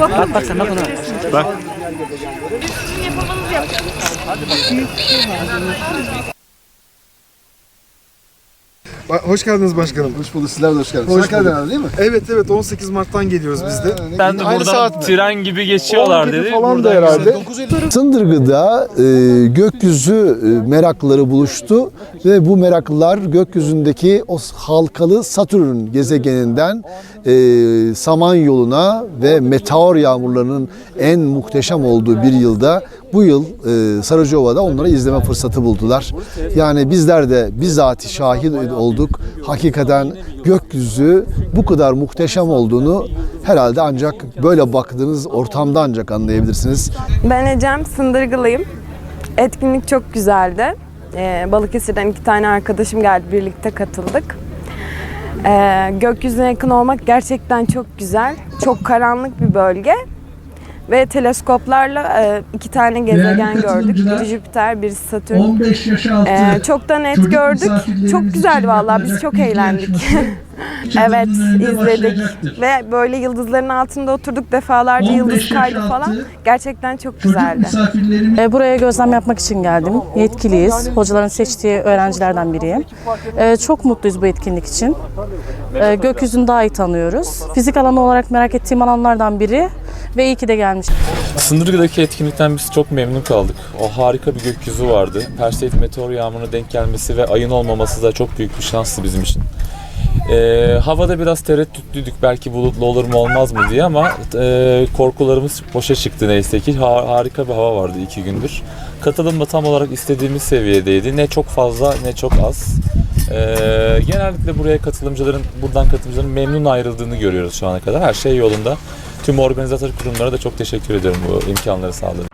Bak bak sen bak ona. Bak. Ba- Hoş geldiniz başkanım. Hoş bulduk. Sizler de hoş geldiniz. Hoş Sakarya'dan bulduk. değil mi? Evet evet 18 Mart'tan geliyoruz biz de. Ben de Aynı buradan saat mi? tren gibi geçiyorlar 10 gibi dedi. falan da Buradan herhalde. Sındırgı'da e, gökyüzü e, meraklıları buluştu ve bu meraklılar gökyüzündeki o halkalı Satürn gezegeninden e, Samanyolu'na ve meteor yağmurlarının en muhteşem olduğu bir yılda bu yıl e, Sarajevo'da onları izleme fırsatı buldular. Yani bizler de bizzati şahit olduk. Hakikaten gökyüzü bu kadar muhteşem olduğunu herhalde ancak böyle baktığınız ortamda ancak anlayabilirsiniz. Ben Ecem, Sındırgılıyım. Etkinlik çok güzeldi. Ee, Balıkesir'den iki tane arkadaşım geldi, birlikte katıldık. Ee, gökyüzüne yakın olmak gerçekten çok güzel. Çok karanlık bir bölge. Ve teleskoplarla e, iki tane gezegen gördük. Biri Jüpiter, biri Satürn. 15 yaş altı Ee, çok da net çocuk gördük. Çok güzeldi vallahi. Biz çok eğlendik. evet, izledik. Ve böyle yıldızların altında oturduk defalarca 15 yıldız kaydı falan. Gerçekten çok Çocuk güzeldi. misafirlerimiz E, Buraya gözlem yapmak için geldim. Yetkiliyiz. Hocaların seçtiği öğrencilerden biriyim. E, Çok mutluyuz bu etkinlik için. E, Gökyüzünü daha iyi tanıyoruz. Fizik alanı olarak merak ettiğim alanlardan biri ve iyi ki de gelmiş. Sındırgı'daki etkinlikten biz çok memnun kaldık. O harika bir gökyüzü vardı. Perseid meteor yağmuruna denk gelmesi ve ayın olmaması da çok büyük bir şanstı bizim için. Ee, havada biraz tereddütlüydük belki bulutlu olur mu olmaz mı diye ama e, korkularımız boşa çıktı neyse ki. Ha- harika bir hava vardı iki gündür. Katılım da tam olarak istediğimiz seviyedeydi. Ne çok fazla ne çok az. Ee, genellikle buraya katılımcıların, buradan katılımcıların memnun ayrıldığını görüyoruz şu ana kadar. Her şey yolunda. Tüm organizatör kurumlara da çok teşekkür ediyorum bu imkanları sağladığı